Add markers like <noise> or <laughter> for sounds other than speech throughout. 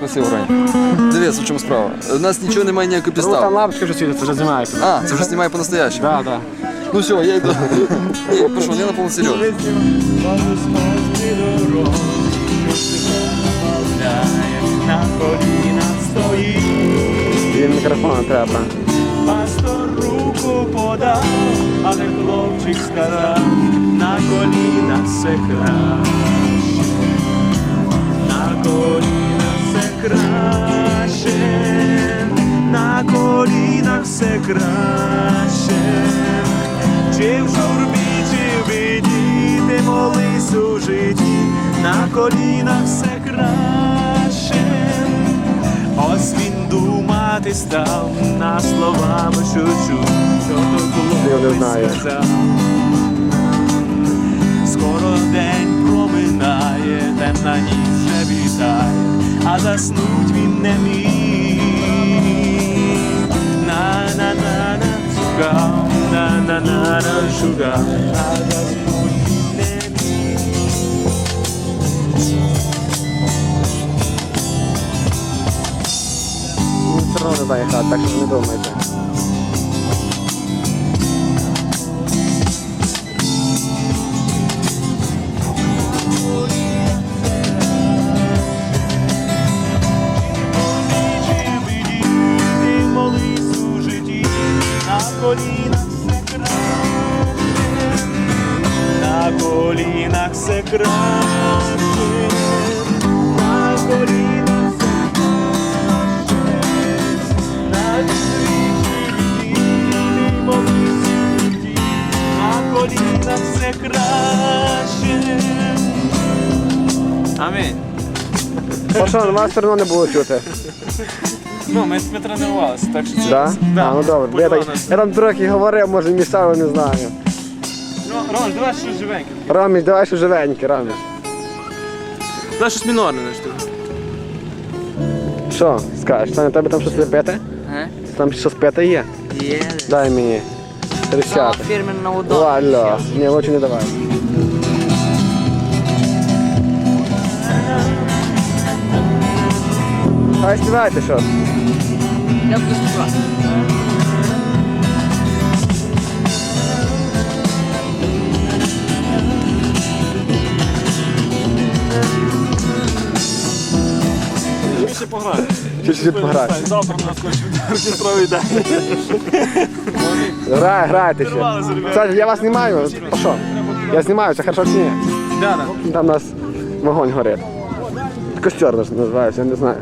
Красиво, Рань. Дивись, у чому справа. У нас нічого немає ніякої Ну там підстави. лампочка вже світиться, вже знімає. А, це вже знімає по-настоящему. Да, да. Ну все, я йду. Ні, пішов, я на повну серйозно. І мікрофон треба. пастор руку подав, але хлопчик сказав, на колінах все краще, на колінах все краще, на колінах все краще, чи в журбі, чи в біді, ти молись у житті, на колінах все краще. Ось він думати став на словами шучу, що то Я не сказав. Скоро день проминає, темна ніч вітає, а заснуть він не міг. На-на-на-на шукав, на-на-на-на шукав, а заснуть він не міг. Не знає так що не думайте. Колінах все краще, на колінах все краще, на світі у на колінах все краще. Амінь. Пашон, вас все одно не було чути. Ну, ми, ми тренувалися, так що це. Да? А, ну добре. Я, так, я там трохи говорив, може місцево не знаю. Ну, Ром, давай щось живеньке. Роміч, давай що живеньке, Роміч. Давай щось мінорне на штуку. Що, скажеш, Саня, тебе там щось пити? Там щось пити є? Є. Дай мені. Трещати. Фірменна удобна. Валя. Ні, лучше не давай. Хай співайте щось. Я буду співати. Чи пограти? Завтра у нас оркестровий день. Грай, грайте ще. Кстати, я вас знімаю. А що? Я знімаю, це хорошо чи ні? Да, да. Там у нас вогонь горить. Костер наш називається, я не знаю.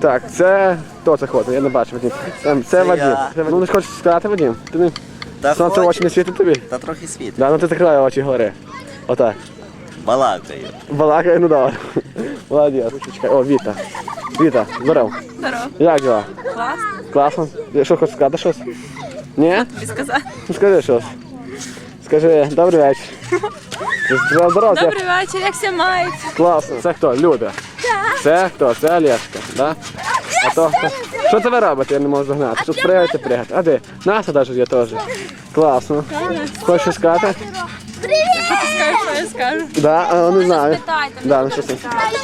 Так, це хто це ходить? Я не бачу Вадим. Там, це Вадим. я. Це Вадим. Ну не хочеш сказати, Вадим? Ти не Та сонце хочу. очі не світить тобі? Та трохи світ. Да, ну ти закривай очі гори. Отак. Балакаю. Балакає, ну давай. Молодець. Чекай. О, Віта. Віта, здоров. Здорово. Як діла? Клас. Класно. Ти Що хочеш сказати щось? Ні? Тобі сказати. Ну скажи щось. Скажи, добрий вечір. Здорово, здорово. це- Добрий вечір, як все мається? Класно. Це хто? Люда? Це хто? Це Олешка, да? А то хто? Що це ви робите? Я не можу догнати. Тут пригаєте, пригаєте. А де? Наса навіть є теж. Класно. Хочеш щось сказати? Скажу, Що я скажу. Да, а, не знаю. Да, ну що це?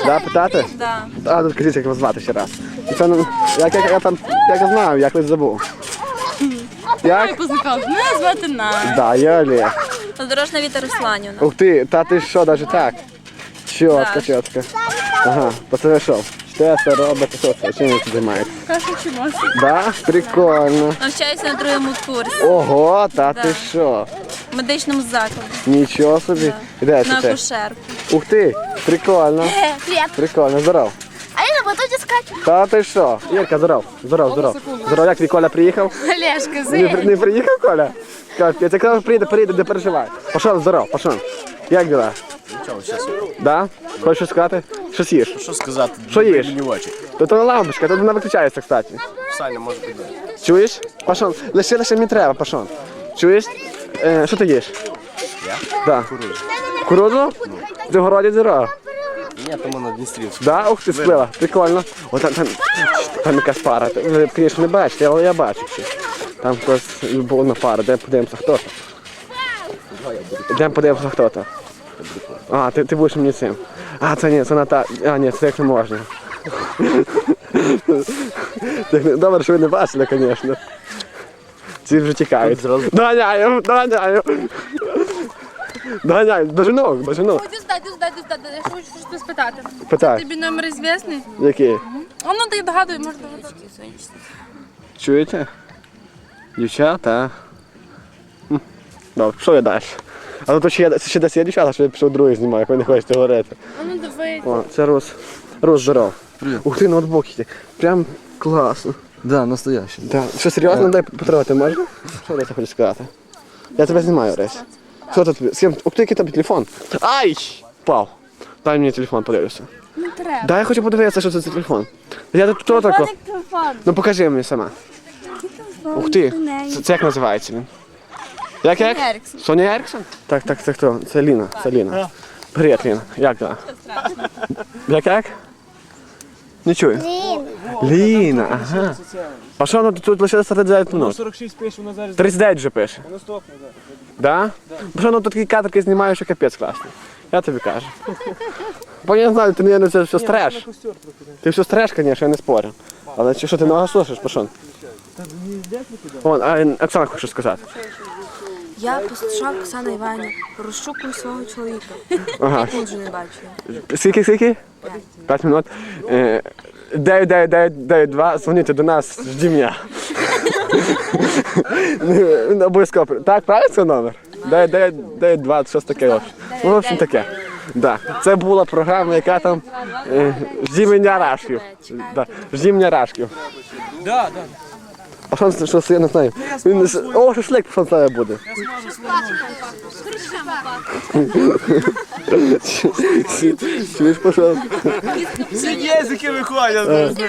Да, питати? Да. А, тут кажіть, як вас звати ще раз. І Це, ну, як, як, я там, як я знаю, як ви забув. Як? познайомся. Мене звати Надя. Да, я Олег. Подорожна Віта Русланівна. Ух ти, та ти що, навіть так? Чотко, Так. чотко. Ага, то це ви що? Що це робите? Що це? Чим ви тут займаєтесь? Кашу чимось. Да? Прикольно. Навчаюся на другому курсі Ого, та ти що? В медичному закладі. Нічого собі. Де На це акушерку. Ух ти, прикольно. Привет. Прикольно, здоров. А я на батуте скачу. Та ти що? Ірка, здоров, здоров, здоров. Здоров, як твій Коля приїхав? Олешка, Не, при- не приїхав Коля? Капець, як казав, прийде, прийде, не переживай. Пішов, здоров, пішов. Як діла? Нічого, зараз. Да? Хочеш щось сказати? Щось їш? Що сказати? Що їш? Мені в очі. То то лампочка, тут вона виключається, кстати. Саня може піде. Чуєш? Пашон, лише лише мені треба, Пашон. Чуєш? Е, що ти їш? Я? Да. Кукурудзу? Ти в городі зіро? Ні, тому на Дністрівську. Да? Ух ти, сплила. Прикольно. О, там, там, там якась пара. Ви, звісно, не бачите, але я бачу. ще. Там хтось любовна пара. Де подивимося, хто то. Де подивимося, хто то. А, ти, ти будеш мені цим. А, це ні, це Ната... А, ні, це як не можна. <laughs> Добре, що ви не бачили, звісно. Ці вже тікають. Доганяю, доганяю. Доганяю, до жінок, до жінок. Іди сюди, іди сюди, іди сюди. Я хочу щось спитати. Питай, Тобі номер звісний? який? А ну ти догадуй, може. Чуєте? Дівчата. М, Добре, що я далі? А тут ще, є- ще десь є дівчата, що я пішов другий знімаю, як ви не хочете говорити. А ну давай. О, це. Рус, здоров. Привіт. Ух ти, ноутбук є. Прям класно. Да, настоящий. Да. Що серйозно, дай потрогати можна? Що я хочу сказати? Я тебе знімаю, Ресь. Що тут? З ким? Ух ти, який там телефон. Ай! Впав. Дай мені телефон, подивлюся. Не треба. Дай я хочу подивитися, що це за телефон. Я тут хто тако? телефон. Ну покажи мені сама. Ух ти, це, це як називається він? Як як? Еріксон. Соня Еріксон? Так, так, це хто? Це Ліна, це Ліна. Привіт, Ліна. Як дела? Як як? Не чую. Ліна. Ліна, ага. А що воно тут лише 49 минут? 46 пише, вона зараз 39 вже пише. наступне. Да? Бо що ну тут такі кадрки знімаю, що капець класний. Я тобі кажу. <laughs> Бо я знаю, ти не це все стреш. Ти все стреш, звісно, я не спорю. Але чи що ти нога слушаєш, пашон? Вон, а Оксана хоче сказати. Я послухав Оксана Іванівна, розшукую свого чоловіка. Ага. Вже не бачив. Скільки, скільки? П'ять минут. Е, 9992, дзвоніть до нас, жди мене. Ну, Обов'язково. Так, правильно це номер? 9992, щось таке. в общем. Ну, в общем, таке. Да. Це була програма, яка там е, жді мене рашків. Да. Жді мене рашків. Да, да. А що, це- що це, я не знаю. Він, о, шашлик, що це буде. Чуєш, пошов? Всі язики виходять.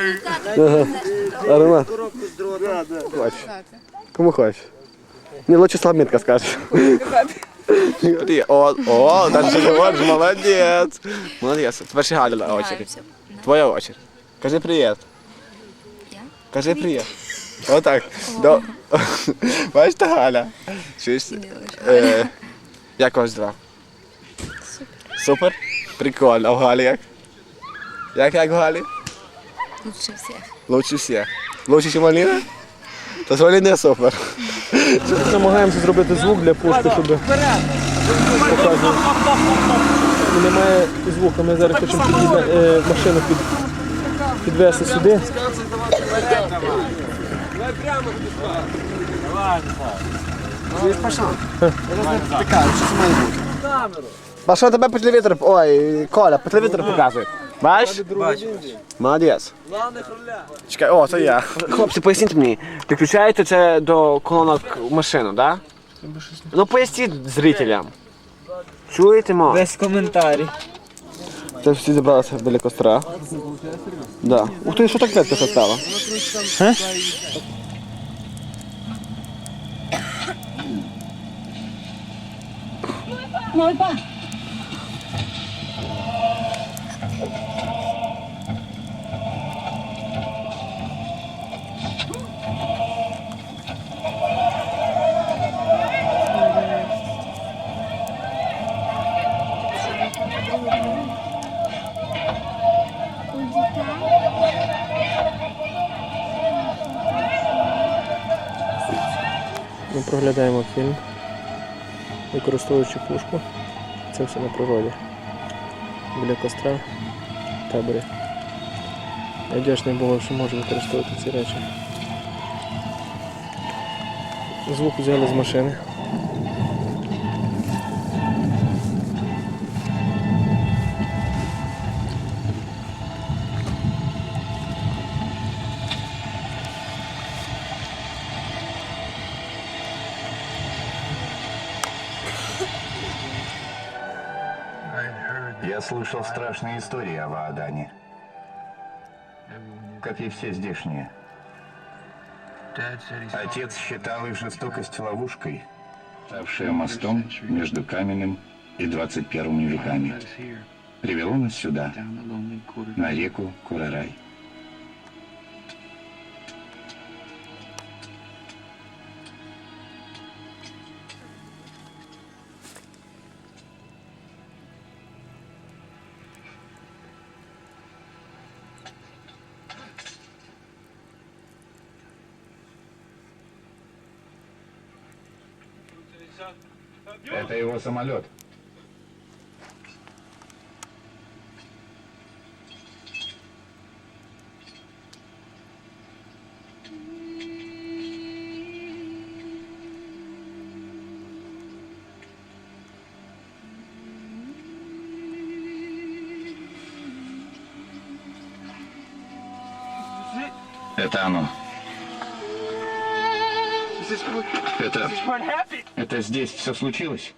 Аромат. Хочеш. Кому хочеш? Не, лучше слабмітка скажеш. Ти, О, о, дальше говориш, молодець. Молодець. Тепер ще Галя очередь. Твоя очередь. Кажи привіт. Кажи привіт. Отак. До... <laughs> Бачите, Галя? Чуєш? Е, як ваш драв? Супер. Прикольно. А в Галі як? Як як в Галі? Лучше всіх. Лучше всіх. Лучше, ніж Маліна? Та з Маліни супер. Намагаємося зробити звук для пушки, щоб показувати. Немає звуку, ми зараз хочемо е, машину під, підвести сюди. Паша, тебе по телевізору, ой, Коля, по телевізору показує. Бачиш? Молодець. Чекай, о, це я. Хлопці, поясніть мені, підключаєте це до колонок в машину, так? Да? Ну поясніть зрителям. Чуєте, мо? Без коментарів. Це всі зібралися біля костра. Да. Ух ти, що так клетка стала? Ми проглядаємо фільм, використовуючи пушку. Це все на природі. Біля костра, таборі. Я вдячний Богу, що можу використовувати ці речі. Звук взяли з машини. Я слышал страшные истории о Ваадане. Как и все здешние. Отец считал их жестокость ловушкой, ставшая мостом между каменным и 21 веками. Привело нас сюда, на реку Курарай. Это его самолет. Это оно. Это... Это здесь все случилось?